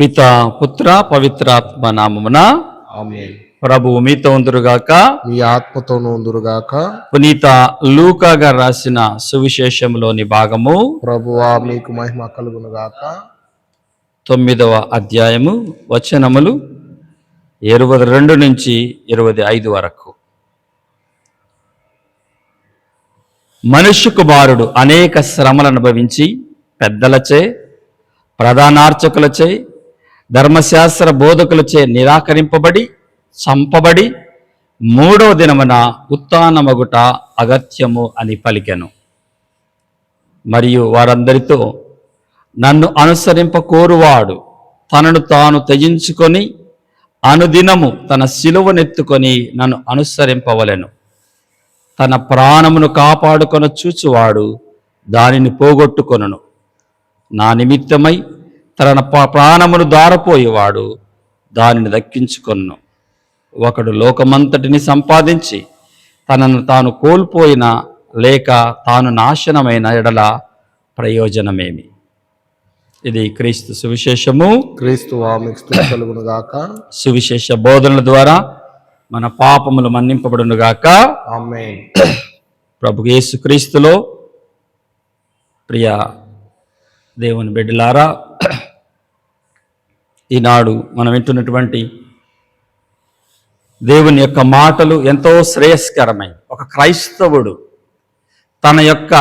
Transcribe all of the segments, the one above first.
పిత పుత్ర పవిత్రాత్మ నామమున ప్రభువు మీతో ఉందురుగాక మీ ఆత్మతోనూ ఉందురుగాక పునీత లూకా గారు రాసిన సువిశేషంలోని భాగము ప్రభువా మీకు మహిమ కలుగునుగాక. తొమ్మిదవ అధ్యాయము వచనములు ఇరవై రెండు నుంచి ఇరవై ఐదు వరకు. మనుష్య కుమారుడు అనేక శ్రమలు అనుభవించి పెద్దలచే ప్రధానార్చకులచే ధర్మశాస్త్ర బోధకులచే నిరాకరింపబడి చంపబడి మూడవ దినమున ఉత్నమగుట అగత్యము అని పలికెను. మరియు వారందరితో నన్ను అనుసరింప కోరువాడు తనను తాను త్యజించుకొని అనుదినము తన శిలువనెత్తుకొని నన్ను అనుసరింపవలెను. తన ప్రాణమును కాపాడుకొన చూచువాడు దానిని పోగొట్టుకొనును. నా నిమిత్తమై తన ప్రాణమును దారపోయేవాడు. దానిని దక్కించుకొను ఒకడు లోకమంతటిని సంపాదించి తనను తాను కోల్పోయిన లేక తాను నాశనమైన ఎడల ప్రయోజనమేమి? ఇది క్రీస్తు సువిశేషము. క్రీస్తు కలుగునుగాక సువిశేష బోధనల ద్వారా మన పాపములు మన్నింపబడునుగాక ప్రభు యేసుక్రీస్తులో ప్రియ దేవుని బిడ్డలారా ఈనాడు మనం వింటున్నటువంటి దేవుని యొక్క మాటలు ఎంతో శ్రేయస్కరమైన ఒక క్రైస్తవుడు తన యొక్క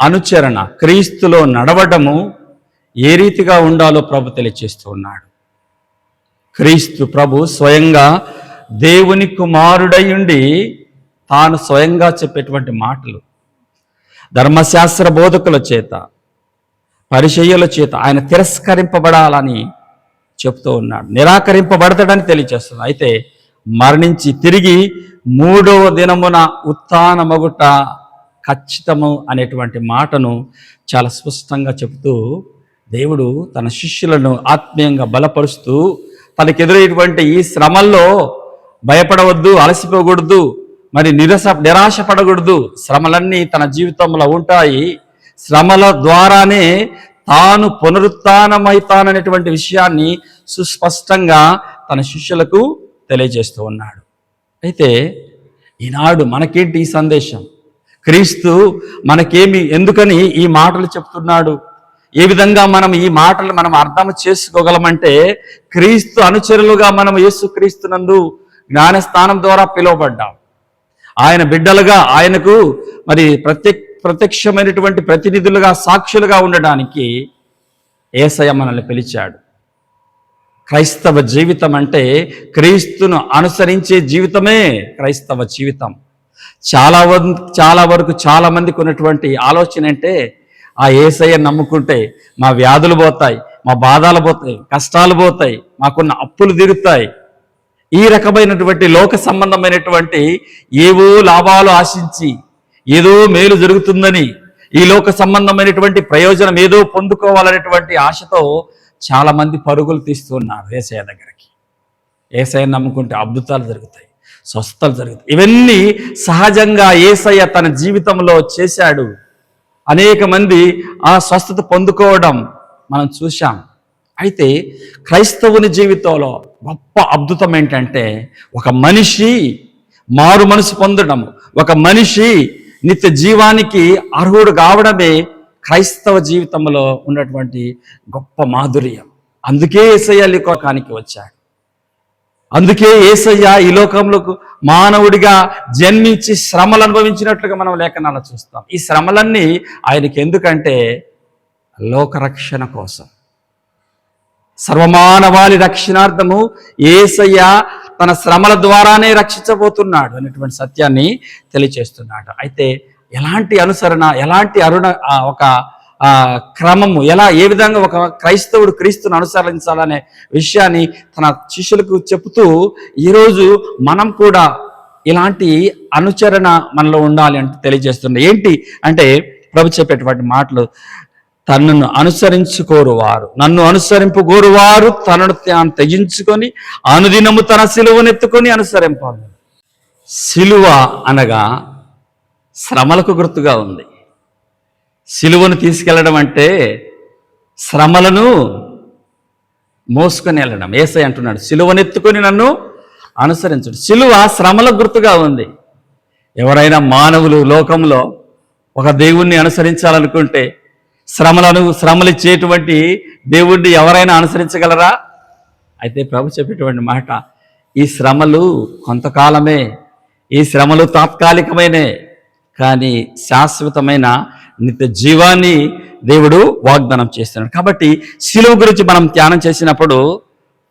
అనుచరణ క్రీస్తులో నడవడము ఏ రీతిగా ఉండాలో ప్రభు తెలియచేస్తూ ఉన్నాడు. క్రీస్తు ప్రభు స్వయంగా దేవుని కుమారుడై ఉండి తాను స్వయంగా చెప్పేటువంటి మాటలు ధర్మశాస్త్ర బోధకుల చేత పరిచయుల చేత ఆయన తిరస్కరింపబడాలని చెప్తూ ఉన్నాడు. నిరాకరింపబడతాడని తెలియచేస్తుంది. అయితే మరణించి తిరిగి మూడవ దినమున ఉత్థానమగుట ఖచ్చితము అనేటువంటి మాటను చాలా స్పష్టంగా చెబుతూ దేవుడు తన శిష్యులను ఆత్మీయంగా బలపరుస్తూ తనకెదురయ్యేటువంటి ఈ శ్రమల్లో భయపడవద్దు అలసిపోకూడదు మరి నిరస నిరాశ పడకూడదు శ్రమలన్నీ తన జీవితంలో ఉంటాయి. శ్రమల ద్వారానే తాను పునరుత్నమైతాననేటువంటి విషయాన్ని సుస్పష్టంగా తన శిష్యులకు తెలియజేస్తూ ఉన్నాడు. అయితే ఈనాడు మనకేంటి ఈ సందేశం? క్రీస్తు మనకేమి ఎందుకని ఈ మాటలు చెప్తున్నాడు? ఏ విధంగా మనం ఈ మాటలు మనం అర్థం చేసుకోగలమంటే క్రీస్తు అనుచరులుగా మనం యేసు క్రీస్తునందు జ్ఞానస్థానం ద్వారా పిలువబడ్డాం. ఆయన బిడ్డలుగా ఆయనకు మరి ప్రత్యక్ ప్రత్యక్షమైనటువంటి ప్రతినిధులుగా సాక్షులుగా ఉండడానికి ఏసయ మనల్ని పిలిచాడు. క్రైస్తవ జీవితం అంటే క్రీస్తును అనుసరించే జీవితమే క్రైస్తవ జీవితం. చాలా చాలా వరకు చాలా మందికి ఉన్నటువంటి ఆలోచన అంటే ఆ ఏసయ్య నమ్ముకుంటే మా వ్యాధులు పోతాయి మా బాధలు పోతాయి కష్టాలు పోతాయి మాకున్న అప్పులు తీరుతాయి. ఈ రకమైనటువంటి లోక సంబంధమైనటువంటి ఏవో లాభాలు ఆశించి ఏదో మేలు జరుగుతుందని ఈ లోక సంబంధమైనటువంటి ప్రయోజనం ఏదో పొందుకోవాలనేటువంటి ఆశతో చాలా మంది పరుగులు తీస్తున్నారు ఏసయ్య దగ్గరికి. ఏసయ్య నమ్ముకుంటే అద్భుతాలు జరుగుతాయి స్వస్థతలు జరుగుతాయి. ఇవన్నీ సహజంగా ఏసయ్య తన జీవితంలో చేశాడు. అనేక మంది ఆ స్వస్థత పొందుకోవడం మనం చూశాం. అయితే క్రైస్తవుని జీవితంలో గొప్ప అద్భుతం ఏంటంటే ఒక మనిషి మారు మనసు పొందడం ఒక మనిషి నిత్య జీవానికి అర్హుడు కావడమే క్రైస్తవ జీవితంలో ఉన్నటువంటి గొప్ప మాధుర్యం. అందుకే ఏసయ్య లోకానికి వచ్చాడు. అందుకే ఏసయ్య ఈ లోకంలోకి మానవుడిగా జన్మించి శ్రమలు అనుభవించినట్లుగా మనం లేఖనాలు చూస్తాం. ఈ శ్రమలన్నీ ఆయనకి ఎందుకంటే లోకరక్షణ కోసం. సర్వమానవాళి రక్షణార్థము ఏసయ్య తన శ్రమల ద్వారానే రక్షించబోతున్నాడు అనేటువంటి సత్యాన్ని తెలియచేస్తున్నాడు. అయితే ఎలాంటి అనుసరణ ఎలాంటి అరుణ ఒక క్రమము ఎలా ఏ విధంగా ఒక క్రైస్తవుడు క్రీస్తును అనుసరించాలనే విషయాన్ని తన శిష్యులకు చెబుతూ ఈరోజు మనం కూడా ఇలాంటి అనుచరణ మనలో ఉండాలి అంటే తెలియజేస్తుంది ఏంటి అంటే ప్రభు చెప్పేటువంటి మాటలు తనను అనుసరించుకోరు వారు. నన్ను అనుసరింపు వారు తనను తాను త్యజించుకొని అనుదినము తన సిలువనెత్తుకొని అనుసరింపాలి సిలువ అనగా శ్రమలకు గుర్తుగా ఉంది. సిలువను తీసుకెళ్ళడం అంటే శ్రమలను మోసుకొని వెళ్ళడం. ఏసై అంటున్నాడు సిలువనెత్తుకొని నన్ను అనుసరించడు. సిలువ శ్రమల గుర్తుగా ఉంది. ఎవరైనా మానవులు లోకంలో ఒక దేవుణ్ణి అనుసరించాలనుకుంటే శ్రమలను శ్రమలు ఇచ్చేటువంటి దేవుణ్ణి ఎవరైనా అనుసరించగలరా? అయితే ప్రభు చెప్పేటువంటి మాట ఈ శ్రమలు కొంతకాలమే ఈ శ్రమలు తాత్కాలికమైనే కానీ శాశ్వతమైన నిత్య జీవాన్ని దేవుడు వాగ్దానం చేస్తున్నాడు. కాబట్టి శిలువ గురించి మనం ధ్యానం చేసినప్పుడు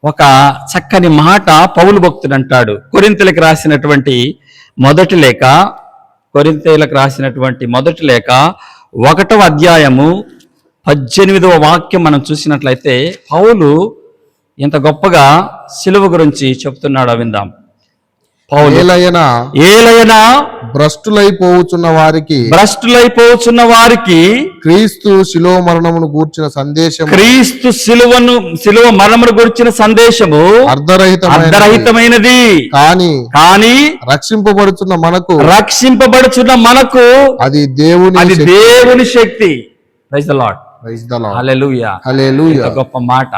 ఒక చక్కని మాట పౌలు భక్తుడు అంటాడు. కొరింతలకు రాసినటువంటి మొదటి లేఖ కొరింతలకు రాసినటువంటి మొదటి లేఖ ఒకటవ అధ్యాయము పద్దెనిమిదవ వాక్యం మనం చూసినట్లయితే పౌలు ఇంత గొప్పగా సిలువ గురించి చెప్తున్నాడు విందాం. ఏలయన ఏలైనా భ్రష్టులైపోవుచున్న వారికి భ్రష్టులైపోతున్న వారికి క్రీస్తు శిలో మరణమును గూర్చిన సందేశం క్రీస్తు శిలువను శిలువ మరణమును గురించిన సందేశము అర్ధరహితమైన అర్ధరహితమైనది. కానీ కానీ రక్షింపబడుతున్న మనకు రక్షింపబడుచున్న మనకు అది దేవుని అది దేవుని శక్తి. Praise the Lord Praise the Lord. Hallelujah. ఎంత గొప్ప మాట.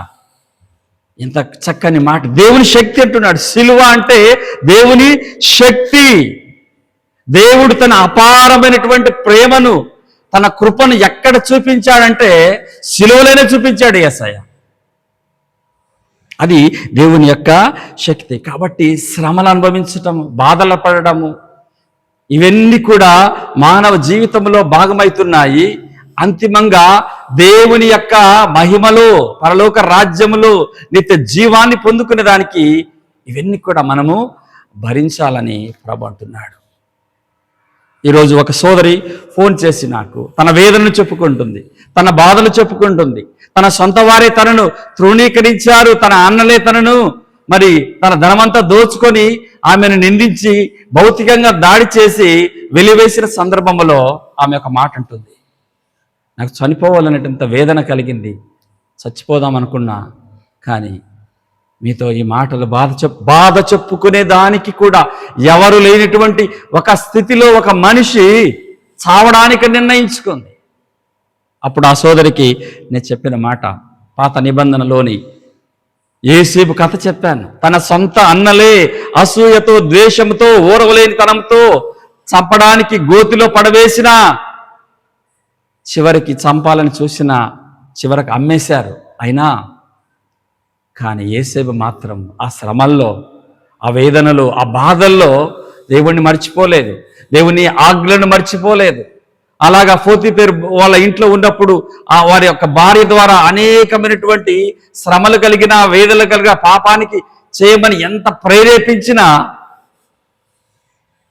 ఎంత చక్కని మాట. దేవుని శక్తి అంటున్నాడు. సిలువ అంటే దేవుని శక్తి. దేవుడు తన అపారమైనటువంటి ప్రేమను తన కృపను ఎక్కడ చూపించాడంటే సిలువలోనే చూపించాడు ఎస్ఐ అది దేవుని యొక్క శక్తి. కాబట్టి శ్రమలు అనుభవించటం బాధలు పడడము ఇవన్నీ కూడా మానవ జీవితంలో భాగమవుతున్నాయి అంతిమంగా దేవుని యొక్క మహిమలో పరలోక రాజ్యములో నిత్య జీవాన్ని పొందుకునే దానికి ఇవన్నీ కూడా మనము భరించాలని ప్రభంటున్నాడు ఈరోజు ఒక సోదరి ఫోన్ చేసి నాకు తన వేదనను చెప్పుకుంటుంది తన బాధలు చెప్పుకుంటుంది తన సొంత వారే తనను తృణీకరించారు తన అన్నలే తనను మరి తన ధనమంతా దోచుకొని ఆమెను నిందించి భౌతికంగా దాడి చేసి వెలివేసిన సందర్భంలో ఆమె ఒక మాట అంటుంది నాకు చనిపోవాలనేటంత వేదన కలిగింది. చచ్చిపోదాం అనుకున్నా. కానీ మీతో ఈ మాటలు బాధ చెప్ బాధ చెప్పుకునే దానికి కూడా ఎవరు లేనటువంటి ఒక స్థితిలో ఒక మనిషి చావడానికి నిర్ణయించుకుంది. అప్పుడు ఆ సోదరికి నేను చెప్పిన మాట పాత నిబంధనలోని ఏసేపు కథ చెప్పాను. తన సొంత అన్నలే అసూయతో ద్వేషంతో ఓరవలేని తనంతో చంపడానికి గోతిలో పడవేసిన చివరికి చంపాలని చూసిన చివరికి అమ్మేశారు. అయినా కానీ ఏసేపు మాత్రం ఆ శ్రమల్లో ఆ వేదనలో ఆ బాధల్లో దేవుణ్ణి మర్చిపోలేదు. దేవుని ఆజ్ఞలను మర్చిపోలేదు. అలాగా ఫోతి పేరు వాళ్ళ ఇంట్లో ఉన్నప్పుడు ఆ వారి యొక్క భార్య ద్వారా అనేకమైనటువంటి శ్రమలు కలిగిన వేదనలు కలిగిన పాపానికి చేయమని ఎంత ప్రేరేపించినా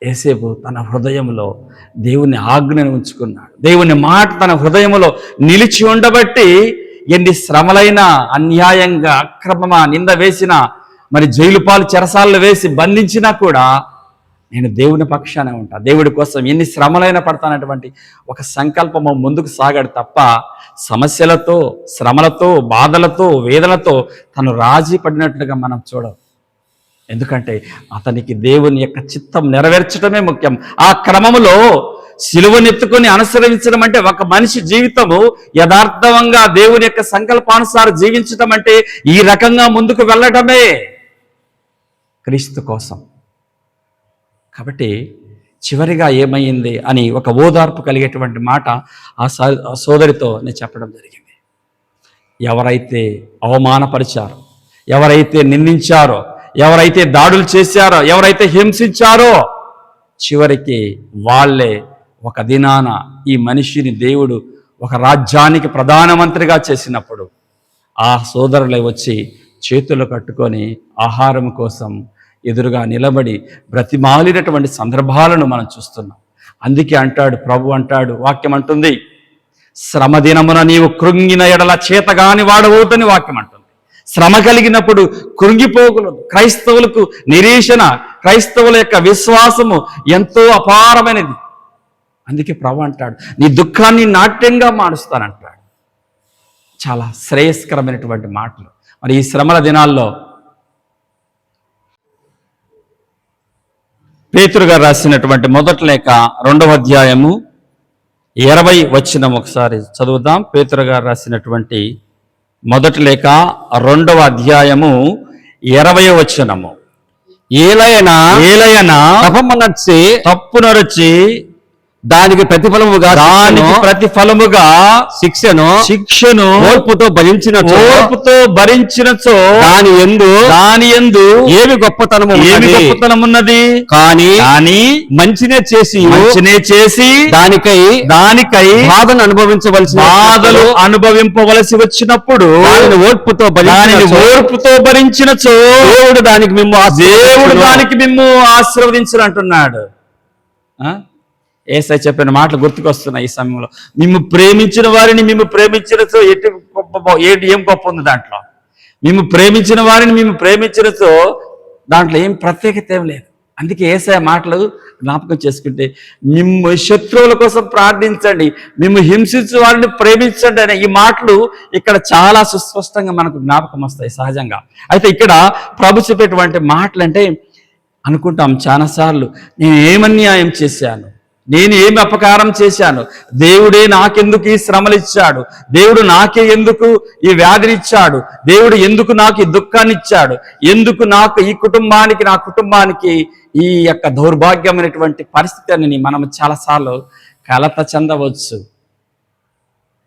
ఏసేపు తన హృదయంలో దేవుని ఆజ్ఞను ఉంచుకున్నాడు. దేవుని మాట తన హృదయంలో నిలిచి ఉండబట్టి ఎన్ని శ్రమలైనా అన్యాయంగా అక్రమమా నింద వేసినా మరి జైలు పాలు చెరసాలను వేసి బంధించినా కూడా నేను దేవుని పక్షానే ఉంటా. దేవుడి కోసం ఎన్ని శ్రమలైనా పడతానటువంటి ఒక సంకల్పము ముందుకు సాగాడు తప్ప సమస్యలతో శ్రమలతో బాధలతో వేదలతో తను రాజీ పడినట్లుగా మనం చూడం ఎందుకంటే అతనికి దేవుని యొక్క చిత్తం నెరవేర్చడమే ముఖ్యం. ఆ క్రమములో సిలువనెత్తుకొని అనుసరించడం అంటే ఒక మనిషి జీవితము యథార్థంగా దేవుని యొక్క సంకల్పానుసారం జీవించడం అంటే ఈ రకంగా ముందుకు వెళ్ళటమే క్రీస్తు కోసం. కాబట్టి చివరిగా ఏమైంది అని ఒక ఓదార్పు కలిగేటువంటి మాట ఆ ఆ సోదరితో నేను చెప్పడం జరిగింది. ఎవరైతే అవమానపరిచారో ఎవరైతే నిందించారో ఎవరైతే దాడులు చేశారో ఎవరైతే హింసించారో చివరికి వాళ్ళే ఒక దినాన ఈ మనిషిని దేవుడు ఒక రాజ్యానికి ప్రధానమంత్రిగా చేసినప్పుడు ఆ సోదరులే వచ్చి చేతులు కట్టుకొని ఆహారం కోసం ఎదురుగా నిలబడి బ్రతిమాలినటువంటి సందర్భాలను మనం చూస్తున్నాం. అందుకే అంటాడు ప్రభు అంటాడు వాక్యం అంటుంది శ్రమ దినమున నీవు కృంగిన ఎడల చేతగాని వాడవద్దని వాక్యం అంటుంది. శ్రమ కలిగినప్పుడు కృంగిపోకూడదు. క్రైస్తవులకు నిరీక్షణ క్రైస్తవుల యొక్క విశ్వాసము ఎంతో అపారమైనది. అందుకే ప్రభు అంటాడు నీ దుఃఖాన్ని నాట్యంగా మారుస్తానంటాడు. చాలా శ్రేయస్కరమైనటువంటి మాటలు. మరి ఈ శ్రమల దినాల్లో పేతురు గారు రాసినటువంటి మొదటి లేఖ రెండవ అధ్యాయము ఇరవై వచ్చిన ఒకసారి చదువుదాం. పేతురు గారు రాసినటువంటి మొదటి లేఖ రెండవ అధ్యాయము ఇరవై వచనము. ఏలైనా ఏలయన తపమనర్చి తప్పు నరచి దానికి ప్రతిఫలముగా దానికి ప్రతిఫలముగా శిక్షను శిక్షను ఓర్పుతో భరించిన ఓర్పుతో భరించినచో దాని ఎందు దాని ఎందు ఏమి గొప్పతనము ఏమి? గొప్పతనం ఉన్నది కానీ కానీ మంచినే చేసి మంచినే చేసి దానికై దానికై బాధను అనుభవించవలసిన బాధలు అనుభవింపవలసి వచ్చినప్పుడు దానిని ఓర్పుతో దానిని భరించినచో ఓర్పుతో భరించినచో దేవుడు దానికి మేము దేవుడు దానికి మిమ్ము ఆశీర్వదించను అంటున్నాడు ఆ? ఏసై చెప్పిన మాటలు గుర్తుకొస్తున్నాయి ఈ సమయంలో. మేము ప్రేమించిన వారిని మేము ప్రేమించినతో ఎటు గొప్ప ఏంటి ఏం గొప్ప ఉంది దాంట్లో? మేము ప్రేమించిన వారిని మేము ప్రేమించినతో దాంట్లో ఏం ప్రత్యేకత ఏం లేదు. అందుకే ఏసఐ మాటలు జ్ఞాపకం చేసుకుంటే మిమ్ము శత్రువుల కోసం ప్రార్థించండి మేము హింసించు వారిని ప్రేమించండి అనే ఈ మాటలు ఇక్కడ చాలా సుస్పష్టంగా మనకు జ్ఞాపకం వస్తాయి సహజంగా. అయితే ఇక్కడ ప్రభు చెప్పేటువంటి మాటలు అంటే అనుకుంటాం చాలాసార్లు నేను ఏమన్యాయం చేశాను? నేను ఏమి అపకారం చేశాను? దేవుడే నాకెందుకు ఈ శ్రమలు ఇచ్చాడు? దేవుడు నాకే ఎందుకు ఈ వ్యాధిని ఇచ్చాడు? దేవుడు ఎందుకు నాకు ఈ దుఃఖాన్ని ఇచ్చాడు? ఎందుకు నాకు ఈ కుటుంబానికి నా కుటుంబానికి ఈ యొక్క దౌర్భాగ్యమైనటువంటి పరిస్థితిని మనం చాలాసార్లు కలత చెందవచ్చు.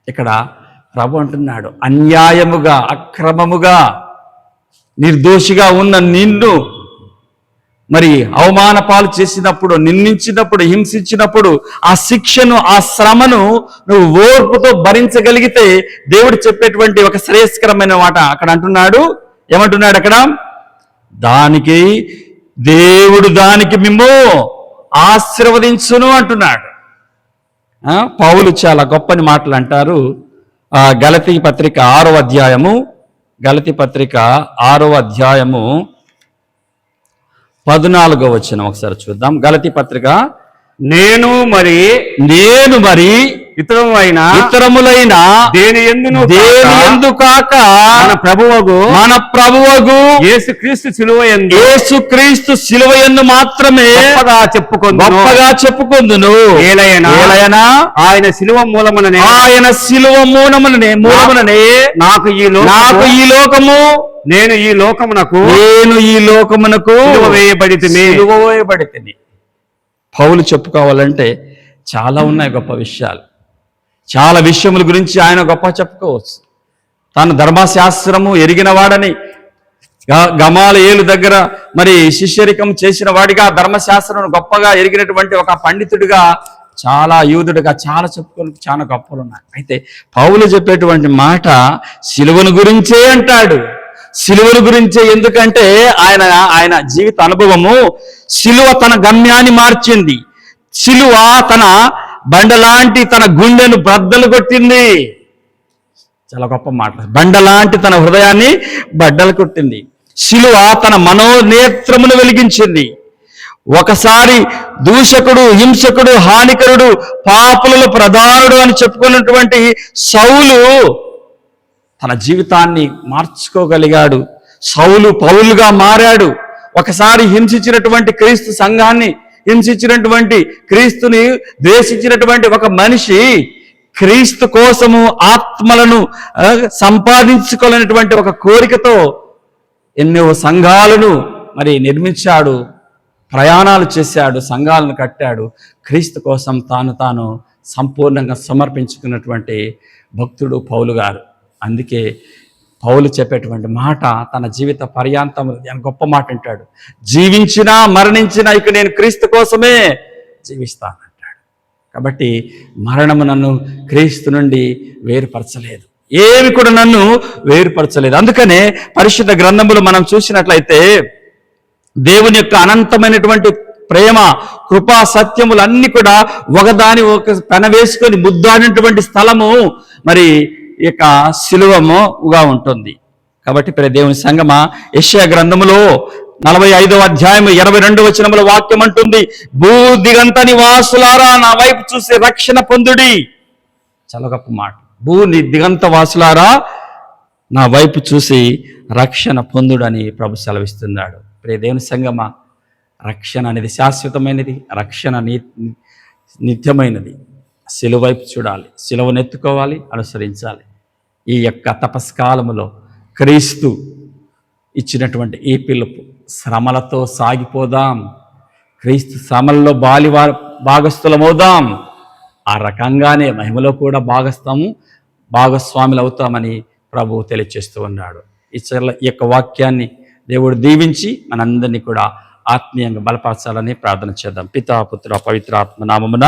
ఇక్కడ ప్రభు అంటున్నాడు అన్యాయముగా అక్రమముగా నిర్దోషిగా ఉన్న నిన్ను మరి అవమాన పాలు చేసినప్పుడు నిందించినప్పుడు హింసించినప్పుడు ఆ శిక్షను ఆ శ్రమను నువ్వు ఓర్పుతో భరించగలిగితే దేవుడు చెప్పేటువంటి ఒక శ్రేయస్కరమైన మాట అక్కడ అంటున్నాడు. ఏమంటున్నాడు అక్కడ? దానికి దేవుడు దానికి మిమ్ము ఆశీర్వదించును అంటున్నాడు. పౌలు చాలా గొప్పని మాటలు అంటారు. గలతీ పత్రిక ఆరో అధ్యాయము గలతీ పత్రిక ఆరో అధ్యాయము పద్నాలుగో వచ్చిన ఒకసారి చూద్దాం. గలతి పత్రిక. నేను మరి నేను మరి ఇతరం అయిన ఇతరములైన దేని ఎందును దేని ఎందు కాక మన ప్రభువగు మన ప్రభువగు యేసు క్రీస్తు సిలువ ఎందు యేసుక్రీస్తు శిలువ యందు మాత్రమే గొప్పగా చెప్పుకొందును. గొప్పగా చెప్పుకుందును. ఏలయనా? ఏలయనా? ఆయన సిలువ మూలముననే ఆయన శిలువ మూలముననే మూలముననే నాకు ఈ నాకు ఈ లోకము నేను ఈ లోకమునకు నేను ఈ లోకమునకు సిలువ వేయబడితిని. సిలువ వేయబడితిని. పౌలు చెప్పుకోవాలంటే చాలా ఉన్నాయి గొప్ప విషయాలు. చాలా విషయముల గురించి ఆయన గొప్ప చెప్పుకోవచ్చు. తాను ధర్మశాస్త్రము ఎరిగిన వాడని గ- గమాల ఏలు దగ్గర మరి శిష్యరికం చేసిన వాడిగా ధర్మశాస్త్రం గొప్పగా ఎరిగినటువంటి ఒక పండితుడిగా చాలా యూదుడిగా చాలా చెప్పుకొని చాలా గొప్పలు ఉన్నాయి అయితే పౌలు చెప్పేటువంటి మాట సిలువను గురించే అంటాడు. సిలువను గురించే ఎందుకంటే ఆయన ఆయన జీవిత అనుభవము సిలువ తన గమ్యాన్ని మార్చింది. సిలువ తన బండలాంటి తన గుండెను బద్దలు కొట్టింది. చాలా గొప్ప మాట. బండలాంటి తన హృదయాన్ని బడ్డలు కొట్టింది. శిలువ తన మనోనేత్రమును వెలిగించింది. ఒకసారి దూషకుడు హింసకుడు హానికరుడు పాపులలో ప్రధానుడు అని చెప్పుకున్నటువంటి సౌలు తన జీవితాన్ని మార్చుకోగలిగాడు. సౌలు పౌలుగా మారాడు. ఒకసారి హింసించినటువంటి క్రీస్తు సంఘాన్ని హింసించినటువంటి క్రీస్తుని ద్వేషించినటువంటి ఒక మనిషి క్రీస్తు కోసము ఆత్మలను సంపాదించుకోలేనటువంటి ఒక కోరికతో ఎన్నో సంఘాలను మరి నిర్మించాడు ప్రయాణాలు చేశాడు సంఘాలను కట్టాడు. క్రీస్తు కోసం తాను తాను సంపూర్ణంగా సమర్పించుకున్నటువంటి భక్తుడు పౌలు గారు. అందుకే పౌలు చెప్పేటువంటి మాట తన జీవిత పర్యాంతం ఆయన గొప్ప మాట అంటాడు. జీవించినా మరణించినా ఇక నేను క్రీస్తు కోసమే జీవిస్తానంటాడు. కాబట్టి మరణము నన్ను క్రీస్తు నుండి వేరుపరచలేదు. ఏమి కూడా నన్ను వేరుపరచలేదు. అందుకనే పరిశుద్ధ గ్రంథములు మనం చూసినట్లయితే దేవుని యొక్క అనంతమైనటువంటి ప్రేమ కృపా సత్యములు అన్ని కూడా ఒకదాని ఒక పెన వేసుకొని ముద్దాడినటువంటి స్థలము. మరి యొక్క శిలువముగా ఉంటుంది. కాబట్టి ప్రే దేవుని సంగమ యెషయా గ్రంథములో నలభై ఐదవ అధ్యాయం ఇరవై రెండు వచనముల వాక్యం అంటుంది భూ దిగంత నివాసులారా నా వైపు చూసి రక్షణ పొందుడి. చాలా గొప్ప మాట. భూ దిగంత వాసులారా నా వైపు చూసి రక్షణ పొందుడని ప్రభు సెలవిస్తున్నాడు. ప్రే దేవుని సంగమ రక్షణ అనేది శాశ్వతమైనది రక్షణ నిత్యమైనది. సిలువైపు చూడాలి. సిలువనెత్తుకోవాలి అనుసరించాలి. ఈ యొక్క తపస్కాలములో క్రీస్తు ఇచ్చినటువంటి ఈ పిలుపు శ్రమలతో సాగిపోదాం క్రీస్తు శ్రమల్లో బాలివా భాగస్థులమవుదాం. ఆ రకంగానే మహిమలో కూడా భాగస్థాము భాగస్వాములు అవుతామని ప్రభువు తెలియచేస్తూ ఉన్నాడు. ఈ చల్ల ఈ యొక్క వాక్యాన్ని దేవుడు దీవించి మనందరినీ కూడా ఆత్మీయంగా బలపరచాలని ప్రార్థన చేద్దాం. పితా పుత్ర పవిత్ర ఆత్మ నామమున